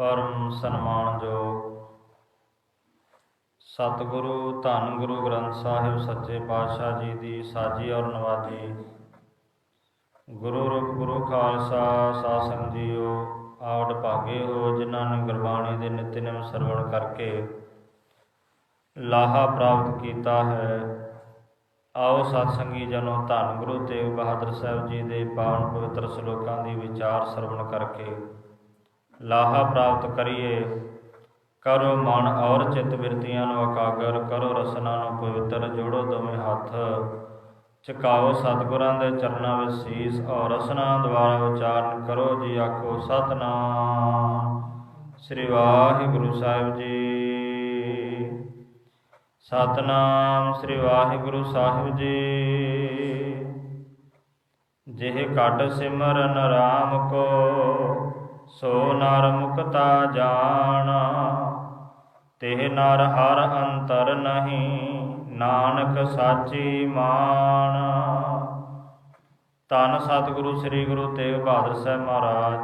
ਪਰਮ ਸਨਮਾਨਯੋਗ ਸਤਿਗੁਰੂ ਧੰਨ ਗੁਰੂ ਗ੍ਰੰਥ ਸਾਹਿਬ ਸੱਚੇ ਪਾਤਸ਼ਾਹ ਜੀ ਦੀ ਸਾਜੀ ਔਰ ਨਵਾਜੀ ਗੁਰੂ ਰੂਪ ਗੁਰੂ ਖਾਲਸਾ, ਸਾਧ ਸੰਗਤ ਜੀਓ ਆਵਡ ਭਾਗੇ ਹੋ ਜਿਨ੍ਹਾਂ ਨੇ ਗੁਰਬਾਣੀ ਦੇ ਨਿਤ ਸਰਵਣ ਕਰਕੇ ਲਾਹਾ ਪ੍ਰਾਪਤ ਕੀਤਾ ਹੈ। ਆਓ ਸਤਸੰਗੀ ਜਨੋ, ਧੰਨ ਗੁਰੂ ਤੇਗ ਬਹਾਦਰ ਸਾਹਿਬ ਜੀ ਦੇ ਪਾਵਨ ਪਵਿੱਤਰ ਸ਼ਲੋਕਾਂ ਦੀ ਵਿਚਾਰ ਸਰਵਣ ਕਰਕੇ ਲਾਹਾ ਪ੍ਰਾਪਤ ਕਰੀਏ। ਕਰੋ ਮਨ ਔਰ ਚਿੱਤ ਬਿਰਤੀਆਂ ਨੂੰ ਇਕਾਗਰ, ਕਰੋ ਰਸਨਾ ਨੂੰ ਪਵਿੱਤਰ, ਜੋੜੋ ਦੋਵੇਂ ਹੱਥ। ਝੁਕਾਓ ਸਤਿਗੁਰਾਂ ਦੇ ਚਰਨਾਂ ਵਿੱਚ ਸੀਸ ਔਰ ਰਸਨਾ ਦੁਆਰਾ ਉਚਾਰਨ ਕਰੋ ਜੀ, ਆਖੋ ਸਤਨਾਮ। ਸ੍ਰੀ ਵਾਹਿਗੁਰੂ ਸਾਹਿਬ ਜੀ। ਸਤਨਾਮ ਸ੍ਰੀ ਵਾਹਿਗੁਰੂ ਸਾਹਿਬ ਜੀ। ਜਿਹੇ ਘਟ ਸਿਮਰਨ RAM ਕੋ ਸੋ ਨਰ ਮੁਕਤਾ ਜਾਣਾ ਤੇ ਨਰ ਹਰ ਅੰਤਰ ਨਹੀਂ, ਨਾਨਕ ਸਾਚੀ ਮਾਨ ਧੰਨ ਸਤਿਗੁਰੂ ਸ੍ਰੀ ਗੁਰੂ ਤੇਗ ਬਹਾਦਰ ਸਾਹਿਬ ਮਹਾਰਾਜ,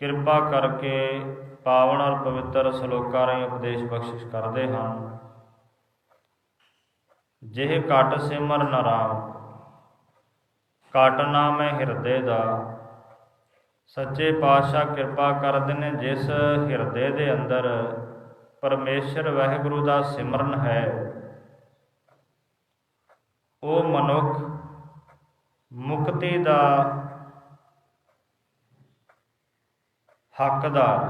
ਕਿਰਪਾ ਕਰਕੇ ਪਾਵਨ ਔਰ ਪਵਿੱਤਰ ਸ਼ਲੋਕਾਂ ਰਾਹੀਂ ਉਪਦੇਸ਼ ਬਖਸ਼ਿਸ਼ ਕਰਦੇ ਹਨ। ਜਿਹ ਘਟ ਸਿਮਰ ਰਾਮ ਘਟ ਨਾਮ ਹੈ ਹਿਰਦੇ ਦਾ ਸੱਚੇ ਪਾਤਸ਼ਾਹ ਕਿਰਪਾ ਕਰਦੇ ਨੇ ਜਿਸ ਹਿਰਦੇ ਦੇ ਅੰਦਰ ਪਰਮੇਸ਼ਰ ਵਾਹਿਗੁਰੂ ਦਾ ਸਿਮਰਨ ਹੈ, ਉਹ ਮਨੁੱਖ ਮੁਕਤੀ ਦਾ ਹੱਕਦਾਰ,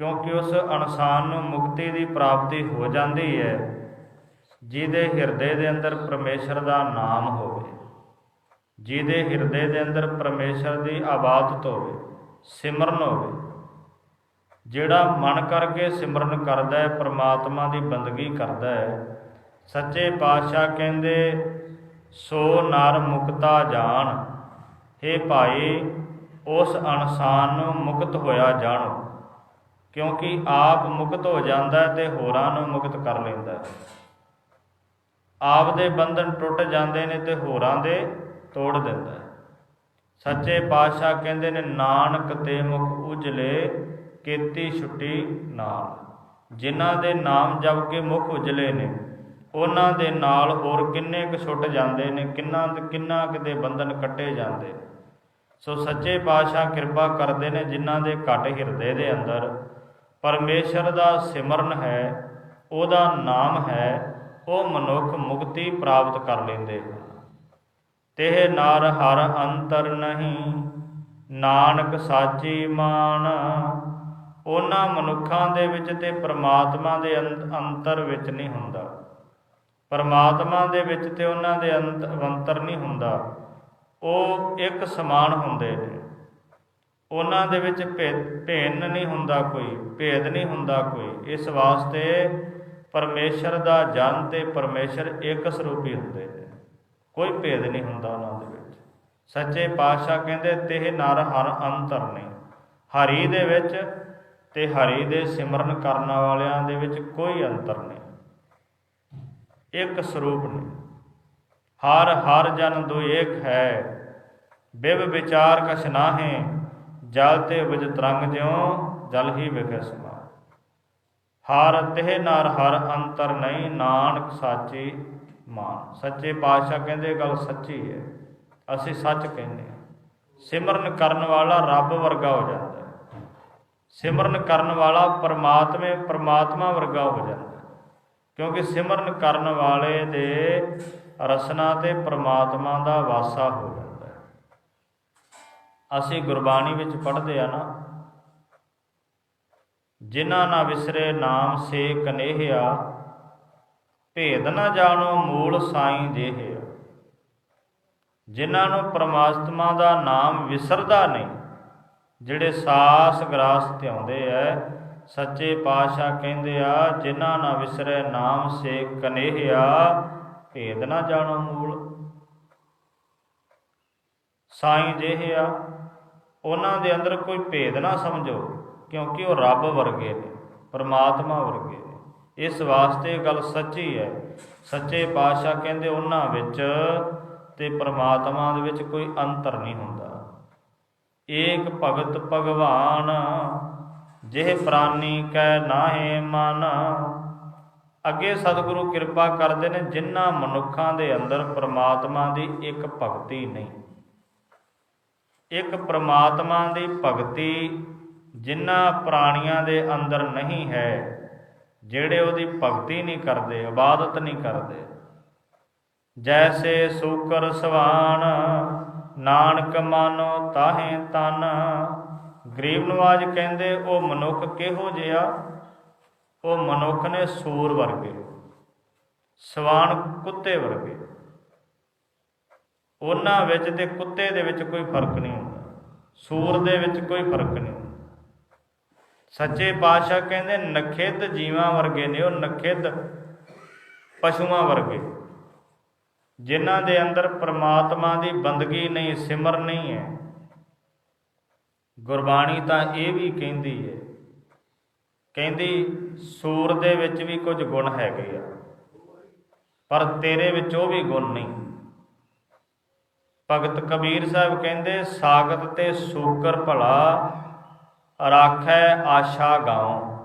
ਕਿਉਂਕਿ ਉਸ ਇਨਸਾਨ ਨੂੰ ਮੁਕਤੀ ਦੀ ਪ੍ਰਾਪਤੀ ਹੋ ਜਾਂਦੀ ਹੈ, ਜਿਹਦੇ ਹਿਰਦੇ ਦੇ ਅੰਦਰ ਪਰਮੇਸ਼ਰ ਦਾ ਨਾਮ ਹੋਵੇ। ਜਿਹਦੇ ਹਿਰਦੇ ਦੇ ਅੰਦਰ ਪਰਮੇਸ਼ਰ ਦੀ ਆਬਾਦਤ ਹੋਵੇ, ਸਿਮਰਨ ਹੋਵੇ। ਜਿਹੜਾ ਮਨ ਕਰਕੇ ਸਿਮਰਨ ਕਰਦਾ ਹੈ, ਪ੍ਰਮਾਤਮਾ ਦੀ ਬੰਦਗੀ ਕਰਦਾ ਹੈ, ਸੱਚੇ ਪਾਤਸ਼ਾਹ ਕਹਿੰਦੇ, ਸੋ ਨਰ ਮੁਕਤਾ ਜਾਣ। हे ਭਾਈ, ਉਸ ਇਨਸਾਨ ਨੂੰ ਮੁਕਤ ਹੋਇਆ ਜਾਣੋ, ਕਿਉਂਕਿ ਆਪ ਮੁਕਤ ਹੋ ਜਾਂਦਾ ਹੈ ਤੇ ਹੋਰਾਂ ਨੂੰ ਮੁਕਤ ਕਰ ਲੈਂਦਾ ਆਪ ਦੇ ਬੰਧਨ ਟੁੱਟ ਜਾਂਦੇ ਨੇ ਤੇ ਹੋਰਾਂ ਦੇ ਤੋੜ ਦਿੰਦਾ ਹੈ। ਸੱਚੇ ਪਾਤਸ਼ਾਹ ਕਹਿੰਦੇ ਨੇ, ਨਾਨਕ ਤੇ ਮੁਖ ਉਜਲੇ ਕੀਤੀ ਛੁੱਟੀ ਨਾਲ। ਜਿਨ੍ਹਾਂ ਦੇ ਨਾਮ ਜਪ ਕੇ ਮੁਖ ਉਜਲੇ ਨੇ, ਉਹਨਾਂ ਦੇ ਨਾਲ ਹੋਰ ਕਿੰਨੇ ਕੁ ਛੁੱਟ ਜਾਂਦੇ ਨੇ, ਕਿੰਨਾ ਕਿੰਨਾ ਕਿਤੇ ਬੰਧਨ ਕੱਟੇ ਜਾਂਦੇ ਸੋ ਸੱਚੇ ਪਾਤਸ਼ਾਹ ਕਿਰਪਾ ਕਰਦੇ ਨੇ, ਜਿਨ੍ਹਾਂ ਦੇ ਘਟ ਹਿਰਦੇ ਦੇ ਅੰਦਰ ਪਰਮੇਸ਼ਰ ਦਾ ਸਿਮਰਨ ਹੈ, ਉਹਦਾ ਨਾਮ ਹੈ, ਉਹ ਮਨੁੱਖ ਮੁਕਤੀ ਪ੍ਰਾਪਤ ਕਰ ਲੈਂਦੇ ਹਨ ਤਿਹ ਨਰ ਹਰ ਅੰਤਰ ਨਹੀਂ, ਨਾਨਕ ਸਾਚੀ ਮਾਨ। ਉਹਨਾਂ ਮਨੁੱਖਾਂ ਦੇ ਵਿੱਚ ਤੇ ਪ੍ਰਮਾਤਮਾ ਦੇ ਅੰਤ- ਅੰਤਰ ਵਿੱਚ ਨਹੀਂ ਹੁੰਦਾ। ਪਰਮਾਤਮਾ ਦੇ ਵਿੱਚ ਤੇ ਉਹਨਾਂ ਦੇ ਅੰਤ, ਅੰਤਰ ਨਹੀਂ ਹੁੰਦਾ। ਉਹ ਇੱਕ ਸਮਾਨ ਹੁੰਦੇ ਨੇ। ਉਹਨਾਂ ਦੇ ਵਿੱਚ ਭੇ- ਭਿੰਨ ਨਹੀਂ ਹੁੰਦਾ ਕੋਈ, ਭੇਦ ਨਹੀਂ ਹੁੰਦਾ ਕੋਈ। ਇਸ ਵਾਸਤੇ ਪਰਮੇਸ਼ਰ ਦਾ ਜਨ ਤੇ ਪਰਮੇਸ਼ਰ ਇੱਕ ਸਰੂਪੀ ਹੁੰਦੇ ਨੇ। ਕੋਈ ਭੇਦ ਨਹੀਂ ਹੁੰਦਾ ਉਹਨਾਂ ਦੇ ਵਿੱਚ। ਸੱਚੇ ਪਾਤਸ਼ਾਹ ਕਹਿੰਦੇ ਤਿਹ ਨਰ ਹਰ ਅੰਤਰ ਨਹੀਂ ਹਰੀ ਦੇ ਵਿੱਚ ਤੇ ਹਰੀ ਦੇ ਸਿਮਰਨ ਕਰਨ ਵਾਲਿਆਂ ਦੇ ਵਿੱਚ ਕੋਈ ਅੰਤਰ ਨਹੀਂ। ਇੱਕ ਸਰੂਪ ਨਹੀਂ ਹਰ ਹਰ ਜਨ ਦੋ ਹੈ। ਬਿਵ ਵਿਚਾਰ ਕਛ ਨਾਹੇ। ਜਲ ਤੇ ਵਿਜ ਤਰੰਗ ਜਿਉ, ਜਲ ਹੀ ਵਿਖੇ ਸਮਾ ਹਰ ਤਿਹ ਨਰ ਹਰ ਅੰਤਰ ਨਹੀਂ। ਨਾਨਕ ਸਾਚੀ ਮਾਨ। ਸੱਚੇ ਪਾਤਸ਼ਾਹ ਕਹਿੰਦੇ ਗੱਲ ਸੱਚੀ ਹੈ। ਅਸੀਂ ਸੱਚ ਕਹਿੰਦੇ ਸਿਮਰਨ ਕਰਨ ਵਾਲਾ ਰੱਬ ਵਰਗਾ ਹੋ ਜਾਂਦਾ ਹੈ। ਸਿਮਰਨ ਕਰਨ ਵਾਲਾ ਪਰਮਾਤਮੇ ਪਰਮਾਤਮਾ ਵਰਗਾ ਹੋ ਜਾਂਦਾ ਹੈ। ਕਿਉਂਕਿ ਸਿਮਰਨ ਕਰਨ ਵਾਲੇ ਦੇ ਰਸਨਾ ਤੇ ਪਰਮਾਤਮਾ ਦਾ ਵਾਸਾ ਹੋ ਜਾਂਦਾ ਹੈ। ਅਸੀਂ ਗੁਰਬਾਣੀ ਵਿੱਚ ਪੜ੍ਹਦੇ ਆ ਨਾ, ਜਿਨ੍ਹਾਂ ਨਾ ਵਿਸਰੇ ਨਾਮ ਸੇ ਕਨੇਹਿਆ ਭੇਦ ਨਾ ਜਾਣੋ, ਮੂਲ ਸਾਈਂ ਦੇਹਿਆ ਜਿਨ੍ਹਾਂ ਨੂੰ ਪਰਮਾਤਮਾ ਦਾ ਨਾਮ ਵਿਸਰਦਾ ਨਹੀਂ, ਜਿਹੜੇ ਸਾਸ ਗਰਾਸ ਤੇ ਆਉਂਦੇ ਐ, ਸੱਚੇ ਪਾਤਸ਼ਾਹ ਕਹਿੰਦੇ ਆ, ਜਿਨ੍ਹਾਂ ਨਾ ਵਿਸਰੇ ਨਾਮ ਸੇ ਕਨੇਹਿਆ ਭੇਦ ਨਾ ਜਾਣੋ, ਮੂਲ। ਸਾਈਂ ਜਿਹੇ ਆ। ਉਹਨਾਂ ਦੇ ਅੰਦਰ ਕੋਈ ਭੇਦ ਨਾ ਸਮਝੋ, ਕਿਉਂਕਿ ਉਹ ਰੱਬ ਵਰਗੇ ਨੇ, ਪਰਮਾਤਮਾ ਵਰਗੇ ਇਸ ਵਾਸਤੇ ਗੱਲ ਸੱਚੀ ਹੈ। ਸੱਚੇ ਪਾਤਸ਼ਾਹ ਕਹਿੰਦੇ ਉਹਨਾਂ ਵਿੱਚ ਤੇ ਪਰਮਾਤਮਾ ਦੇ ਵਿੱਚ ਕੋਈ ਅੰਤਰ ਨਹੀਂ ਹੁੰਦਾ। ਏਕ ਭਗਤ ਭਗਵਾਨ, ਜਿਹ ਪ੍ਰਾਨੀ ਕੈ ਨਾਹੇ ਮਨ। ਅੱਗੇ ਸਤਿਗੁਰੂ ਕਿਰਪਾ ਕਰਦੇ ਨੇ, ਜਿਨ੍ਹਾਂ ਮਨੁੱਖਾਂ ਦੇ ਅੰਦਰ ਪ੍ਰਮਾਤਮਾ ਦੀ ਇੱਕ ਭਗਤੀ ਨਹੀਂ। ਇੱਕ ਪ੍ਰਮਾਤਮਾ ਦੀ ਭਗਤੀ ਜਿਨ੍ਹਾਂ ਪ੍ਰਾਣੀਆਂ ਦੇ ਅੰਦਰ ਨਹੀਂ ਹੈ ਜਿਹੜੇ ਉਹਦੀ ਭਗਤੀ ਨਹੀਂ ਕਰਦੇ, ਇਬਾਦਤ ਨਹੀਂ ਕਰਦੇ। ਜੈਸੇ ਸੂਕਰ ਸਵਾਨ, ਨਾਨਕ ਮਾਨੋ ਤਾਹੇ ਤਨ। ਗਰੀਬ ਨਵਾਜ ਕਹਿੰਦੇ, ਉਹ ਮਨੁੱਖ ਕਿਹੋ ਜਿਹਾ? ਉਹ ਮਨੁੱਖ ਨੇ ਸੂਰ ਵਰਗੇ, ਸਵਾਨ ਕੁੱਤੇ ਵਰਗੇ। ਉਹਨਾਂ ਵਿੱਚ ਤੇ ਕੁੱਤੇ ਦੇ ਵਿੱਚ ਕੋਈ ਫ਼ਰਕ ਨਹੀਂ ਹੁੰਦਾ। ਸੂਰ ਦੇ ਵਿੱਚ ਕੋਈ ਫ਼ਰਕ ਨਹੀਂ। ਹੁੰਦਾ ਸੱਚੇ ਪਾਤਸ਼ਾਹ ਕਹਿੰਦੇ, ਨਖਿੱਧ ਜੀਵਾਂ ਵਰਗੇ ਨੇ ਉਹ, ਨਖਿੱਧ ਪਸ਼ੂਆਂ ਵਰਗੇ। ਜਿਨ੍ਹਾਂ ਦੇ ਅੰਦਰ ਪ੍ਰਮਾਤਮਾ ਦੀ ਬੰਦਗੀ ਨਹੀਂ, ਸਿਮਰ ਨਹੀਂ ਹੈ। ਗੁਰਬਾਣੀ ਤਾਂ ਇਹ ਵੀ ਕਹਿੰਦੀ ਹੈ, ਕਹਿੰਦੀ, ਸੂਰ ਦੇ ਵਿੱਚ ਵੀ ਕੁਝ ਗੁਣ ਹੈਗੇ ਆ, ਪਰ ਤੇਰੇ ਵਿੱਚ ਉਹ ਵੀ ਗੁਣ ਨਹੀਂ। ਭਗਤ ਕਬੀਰ ਸਾਹਿਬ ਕਹਿੰਦੇ, ਸਾਗਤ ਤੇ ਸੂਕਰ ਭਲਾ ਰਾਖੈ ਆਸ਼ਾ ਗਾਉ।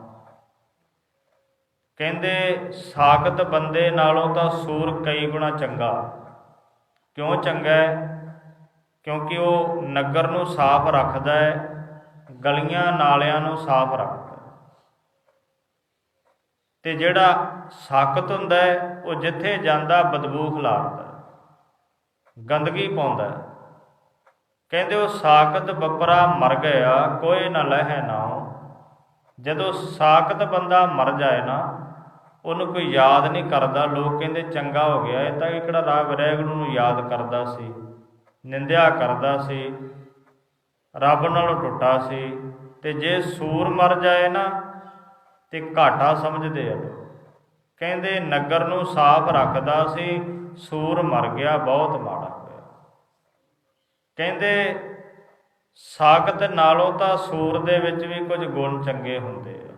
ਕਹਿੰਦੇ, ਸਾਖਤ ਬੰਦੇ ਨਾਲੋਂ ਤਾਂ ਸੂਰ ਕਈ ਗੁਣਾ ਚੰਗਾ। ਕਿਉਂ ਚੰਗਾ ਕਿਉਂਕਿ ਉਹ ਨਗਰ ਨੂੰ ਸਾਫ਼ ਰੱਖਦਾ ਹੈ, ਗਲੀਆਂ ਨਾਲਿਆਂ ਨੂੰ ਸਾਫ਼ ਰੱਖਦਾ ਹੈ। ਤੇ ਜਿਹੜਾ ਸਾਖਤ ਹੁੰਦਾ ਉਹ ਜਿੱਥੇ ਜਾਂਦਾ ਬਦਬੂ ਖਿਲਾਰਦਾ ਗੰਦਗੀ ਪਾਉਂਦਾ ਕਹਿੰਦੇ ਉਹ ਸਾਕਤ ਬੱਪਰਾ ਮਰ ਗਿਆ, ਕੋਈ ਨਾ ਲਹਿ ਨਾਉ ਜਦੋਂ ਸਾਕਤ ਬੰਦਾ ਮਰ ਜਾਏ ਨਾ, ਉਹਨੂੰ ਕੋਈ ਯਾਦ ਨਹੀਂ ਕਰਦਾ। ਲੋਕ ਕਹਿੰਦੇ ਚੰਗਾ ਹੋ ਗਿਆ, ਇਹ ਤਾਂ ਇਹ ਕਿਹੜਾ ਰਾਗ ਵੈਗੁਰੂ ਨੂੰ ਯਾਦ ਕਰਦਾ ਸੀ, ਨਿੰਦਿਆ ਕਰਦਾ ਸੀ, ਰੱਬ ਨਾਲੋਂ ਟੁੱਟਾ ਸੀ। ਤੇ ਜੇ ਸੂਰ ਮਰ ਜਾਏ ਨਾ, ਤੇ ਘਾਟਾ ਸਮਝਦੇ ਆ। ਕਹਿੰਦੇ ਨਗਰ ਨੂੰ ਸਾਫ਼ ਰੱਖਦਾ ਸੀ, ਸੂਰ ਮਰ ਗਿਆ, ਬਹੁਤ ਮਾੜਾ। ਕਹਿੰਦੇ, ਸਾਖਤ ਨਾਲੋਂ ਤਾਂ ਸੂਰ ਦੇ ਵਿੱਚ ਵੀ ਕੁਝ ਗੁਣ ਚੰਗੇ ਹੁੰਦੇ ਆ।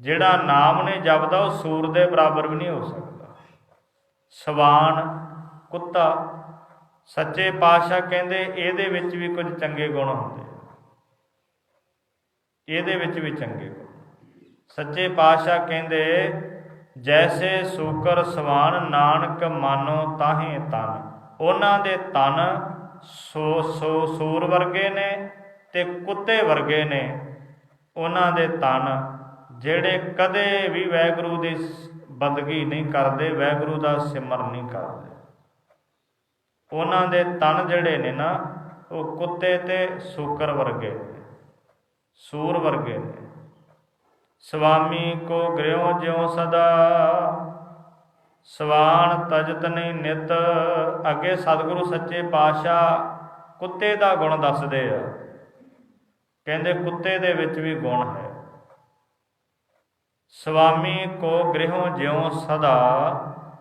ਜਿਹੜਾ ਨਾਮ ਨੇ ਜਪਦਾ, ਉਹ ਸੂਰ ਦੇ ਬਰਾਬਰ ਵੀ ਨਹੀਂ ਹੋ ਸਕਦਾ। ਸਵਾਨ, ਕੁੱਤਾ, ਸੱਚੇ ਪਾਤਸ਼ਾਹ ਕਹਿੰਦੇ, ਇਹਦੇ ਵਿੱਚ ਵੀ ਕੁਝ ਚੰਗੇ ਗੁਣ ਹੁੰਦੇ ਇਹਦੇ ਵਿੱਚ ਵੀ ਚੰਗੇ ਗੁਣ। ਸੱਚੇ ਪਾਤਸ਼ਾਹ ਕਹਿੰਦੇ, ਜੈਸੇ ਸੂਕਰ ਸਵਾਨ, ਨਾਨਕ ਮਾਨੋ ਤਾਹੇ ਤਨ। ਉਹਨਾਂ ਦੇ ਤਨ ਸੋ ਸੋ ਸੂਰ ਵਰਗੇ ਨੇ ਤੇ ਕੁੱਤੇ ਵਰਗੇ ਨੇ। ਉਹਨਾਂ ਦੇ ਤਨ ਜਿਹੜੇ ਕਦੇ ਵੀ ਵੈਗੁਰੂ ਦੀ ਬੰਦਗੀ ਨਹੀਂ ਕਰਦੇ, ਵੈਗੁਰੂ ਦਾ ਸਿਮਰਨ ਨਹੀਂ ਕਰਦੇ। ਉਹਨਾਂ ਦੇ ਤਨ ਜਿਹੜੇ ਨੇ ਨਾ, ਉਹ ਕੁੱਤੇ ਤੇ ਸੂਕਰ ਵਰਗੇ ਨੇ, ਸੂਰ ਵਰਗੇ ਨੇ। ਸੁਆਮੀ ਕੋ ਗ੍ਰਿਓ ਜਿਉ ਸਦਾ ਸਵਾਨ ਤਜਤ ਨਹੀਂ ਨਿਤ, ਅੱਗੇ ਸਤਿਗੁਰੂ ਸੱਚੇ ਪਾਤਸ਼ਾਹ ਕੁੱਤੇ ਦਾ ਗੁਣ ਦੱਸਦੇ ਆ। ਕਹਿੰਦੇ ਕੁੱਤੇ ਦੇ ਵਿੱਚ ਵੀ ਗੁਣ ਹੈ। ਸੁਆਮੀ ਕੋ ਗ੍ਰਿਹੋ ਜਿਉ ਸਦਾ,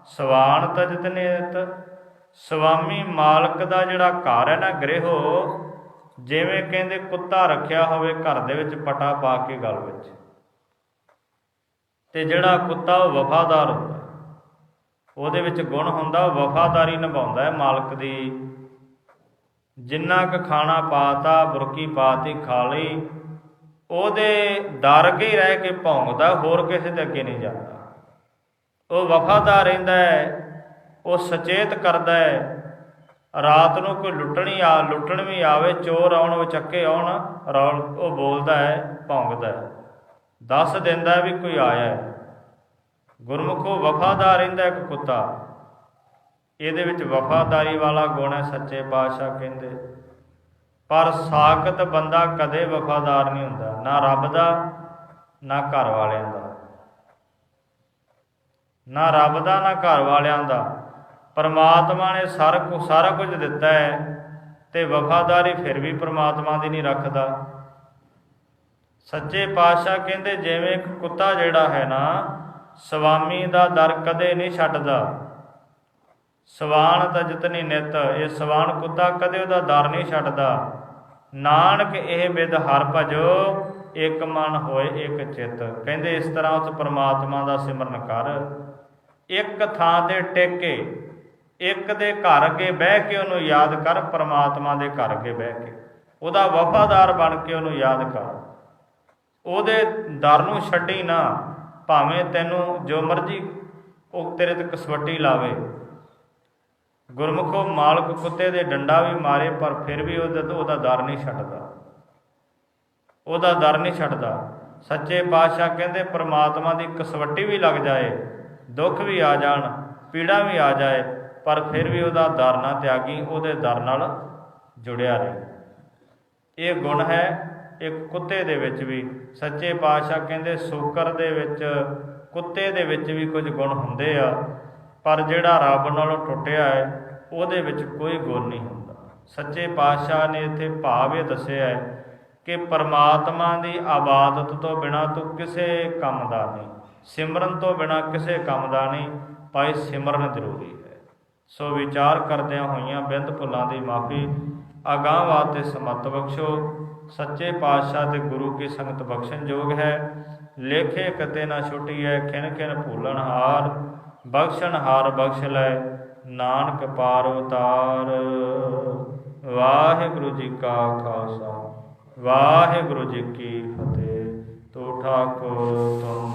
ਸਵਾਨ ਤਜਤ ਨਿਤ ਸੁਆਮੀ ਮਾਲਕ ਦਾ ਜਿਹੜਾ ਘਰ ਹੈ ਨਾ ਗ੍ਰਿਹੋ ਜਿਵੇਂ ਕਹਿੰਦੇ ਕੁੱਤਾ ਰੱਖਿਆ ਹੋਵੇ ਘਰ ਦੇ ਵਿੱਚ ਪਟਾ ਪਾ ਕੇ ਗਲ ਵਿੱਚ। ਤੇ ਜਿਹੜਾ ਕੁੱਤਾ ਉਹ ਵਫਾਦਾਰ ਹੁੰਦਾ। ਉਹਦੇ ਵਿੱਚ ਗੁਣ ਹੁੰਦਾ, ਉਹ ਵਫਾਦਾਰੀ ਨਿਭਾਉਂਦਾ ਹੈ ਮਾਲਕ ਦੀ। ਜਿੰਨਾ ਕੁ ਖਾਣਾ ਪਾਤਾ, ਬੁਰਕੀ ਪਾਤੀ, ਖਾ ਲਈ, ਉਹਦੇ ਦਰ ਕੇ ਹੀ ਰਹਿ ਕੇ ਭੌਂਕਦਾ, ਹੋਰ ਕਿਸੇ ਦੇ ਅੱਗੇ ਨਹੀਂ ਜਾਂਦਾ। ਉਹ ਵਫਾਦਾਰ ਰਹਿੰਦਾ ਹੈ, ਉਹ ਸਚੇਤ ਕਰਦਾ ਹੈ। ਰਾਤ ਨੂੰ ਕੋਈ ਲੁੱਟਣੀ ਆ, ਲੁੱਟਣ ਵੀ ਆਵੇ, ਚੋਰ ਆਉਣ, ਵਿਚੱਕੇ ਆਉਣ, ਰੌਲ, ਉਹ ਬੋਲਦਾ ਹੈ, ਭੌਂਕਦਾ ਹੈ। ਦੱਸ ਦਿੰਦਾ ਵੀ ਕੋਈ ਆਇਆ ਹੈ। ਗੁਰਮੁਖੋ ਵਫਾਦਾਰ ਰਹਿੰਦਾ ਇੱਕ ਕੁੱਤਾ। ਇਹਦੇ ਵਿੱਚ ਵਫਾਦਾਰੀ ਵਾਲਾ ਗੁਣ ਹੈ ਸੱਚੇ ਪਾਤਸ਼ਾਹ ਕਹਿੰਦੇ। ਪਰ ਸਾਖਤ ਬੰਦਾ ਕਦੇ ਵਫਾਦਾਰ ਨਹੀਂ ਹੁੰਦਾ, ਨਾ ਰੱਬ ਦਾ, ਨਾ ਘਰ ਵਾਲਿਆਂ ਦਾ। ਨਾ ਰੱਬ ਦਾ, ਨਾ ਘਰ ਵਾਲਿਆਂ ਦਾ। ਪਰਮਾਤਮਾ ਨੇ ਸਾਰਾ ਕੁ, ਸਾਰਾ ਕੁਝ ਦਿੱਤਾ ਹੈ ਤੇ ਵਫਾਦਾਰੀ ਫਿਰ ਵੀ ਪਰਮਾਤਮਾ ਦੀ ਨਹੀਂ ਰੱਖਦਾ। ਸੱਚੇ ਪਾਤਸ਼ਾਹ ਕਹਿੰਦੇ, ਜਿਵੇਂ ਇੱਕ ਕੁੱਤਾ ਜਿਹੜਾ ਹੈ ਨਾ ਸਵਾਮੀ ਦਾ ਦਰ ਕਦੇ ਨਹੀਂ ਛੱਡਦਾ। ਸਵਾਨ ਤਾਂ ਤਜਤਨੀ ਨਿਤ, ਇਹ ਸਵਾਨ ਕੁੱਤਾ ਕਦੇ ਉਹਦਾ ਦਰ ਨਹੀਂ ਛੱਡਦਾ। ਨਾਨਕ ਇਹ ਵਿਦ ਹਰ ਭਜੋ, ਇੱਕ ਮਨ ਹੋਏ ਇੱਕ ਚਿੱਤ। ਕਹਿੰਦੇ ਇਸ ਤਰ੍ਹਾਂ ਉਸ ਪਰਮਾਤਮਾ ਦਾ ਸਿਮਰਨ ਕਰ। ਇੱਕ ਥਾਂ ਤੇ ਟਿਕ ਕੇ ਇੱਕ ਦੇ ਘਰ ਅੱਗੇ ਬਹਿ ਕੇ ਉਹਨੂੰ ਯਾਦ ਕਰ, ਪਰਮਾਤਮਾ ਦੇ ਘਰ ਅੱਗੇ ਬਹਿ ਕੇ। ਉਹਦਾ ਵਫਾਦਾਰ ਬਣ ਕੇ ਉਹਨੂੰ ਯਾਦ ਕਰ। ਉਹਦੇ ਦਰ ਨੂੰ ਛੱਡੀ ਨਾ ਭਾਵੇਂ ਤੈਨੂੰ ਜੋ ਮਰਜ਼ੀ ਉਹ ਤੇਰੇ ਤੇ ਕਸਵੱਟੀ ਲਾਵੇ। ਗੁਰਮੁਖੋ ਮਾਲਕ ਕੁੱਤੇ ਦੇ ਡੰਡਾ ਵੀ ਮਾਰੇ, ਪਰ ਫਿਰ ਵੀ ਉਹਦਾ ਉਹਦਾ ਦਰ ਨਹੀਂ ਛੱਡਦਾ। ਉਹਦਾ ਦਰ ਨਹੀਂ ਛੱਡਦਾ। ਸੱਚੇ ਪਾਤਸ਼ਾਹ ਕਹਿੰਦੇ, ਪ੍ਰਮਾਤਮਾ ਦੀ ਕਸਵੱਟੀ ਵੀ ਲੱਗ ਜਾਏ, ਦੁੱਖ ਵੀ ਆ ਜਾਣ, ਪੀੜਾ ਵੀ ਆ ਜਾਏ, ਪਰ ਫਿਰ ਵੀ ਉਹਦਾ ਦਰ ਨਾ ਤਿਆਗੀ, ਉਹਦੇ ਦਰ ਨਾਲ ਜੁੜਿਆ ਰਹੇ। ਇਹ ਗੁਣ ਹੈ ਇੱਕ ਕੁੱਤੇ ਦੇ ਵਿੱਚ ਵੀ। ਸੱਚੇ ਪਾਤਸ਼ਾਹ ਕਹਿੰਦੇ, ਸੂਕਰ ਦੇ ਵਿੱਚ, ਕੁੱਤੇ ਦੇ ਵਿੱਚ ਵੀ ਕੁਝ ਗੁਣ ਹੁੰਦੇ ਆ, ਪਰ ਜਿਹੜਾ ਰੱਬ ਨਾਲੋਂ ਟੁੱਟਿਆ ਹੈ, ਉਹਦੇ ਵਿੱਚ ਕੋਈ ਗੁਣ ਨਹੀਂ ਹੁੰਦਾ। ਸੱਚੇ ਪਾਤਸ਼ਾਹ ਨੇ ਇੱਥੇ ਭਾਵ ਇਹ ਦੱਸਿਆ ਹੈ ਕਿ ਪਰਮਾਤਮਾ ਦੀ ਆਬਾਦਤ ਤੋਂ ਬਿਨਾ ਤੂੰ ਕਿਸੇ ਕੰਮ ਦਾ ਨਹੀਂ, ਸਿਮਰਨ ਤੋਂ ਬਿਨਾ ਕਿਸੇ ਕੰਮ ਦਾ ਨਹੀਂ ਭਾਈ ਸਿਮਰਨ ਜ਼ਰੂਰੀ ਹੈ। ਸੋ ਵਿਚਾਰ ਕਰਦਿਆਂ ਹੋਈਆਂ ਬਿੰਦ ਭੁੱਲਾਂ ਦੀ ਮਾਫੀ ਅਗਾਂਹ ਵਾਸਤੇ ਸਮਤ ਬਖਸ਼ੋ। ਸੱਚੇ ਪਾਤਸ਼ਾਹ ਤੇ ਗੁਰੂ ਕੀ ਸੰਗਤ ਬਖਸ਼ਣ ਯੋਗ ਹੈ। ਲੇਖੇ ਕਤੇ ਨਾ ਛੁਟੀਐ ਖਿਨ ਖਿਨ ਭੂਲਣ ਹਾਰ। ਬਖਸ਼ਣ ਹਾਰ ਬਖਸ਼ ਲੈ, ਨਾਨਕ ਪਾਰ ਉਤਾਰ। ਵਾਹਿਗੁਰੂ ਜੀ ਕਾ ਖਾਲਸਾ, ਵਾਹਿਗੁਰੂ ਜੀ ਕੀ ਫਤਿਹ। ਤੋ ਠਾਕੁਰ ਤੁਮ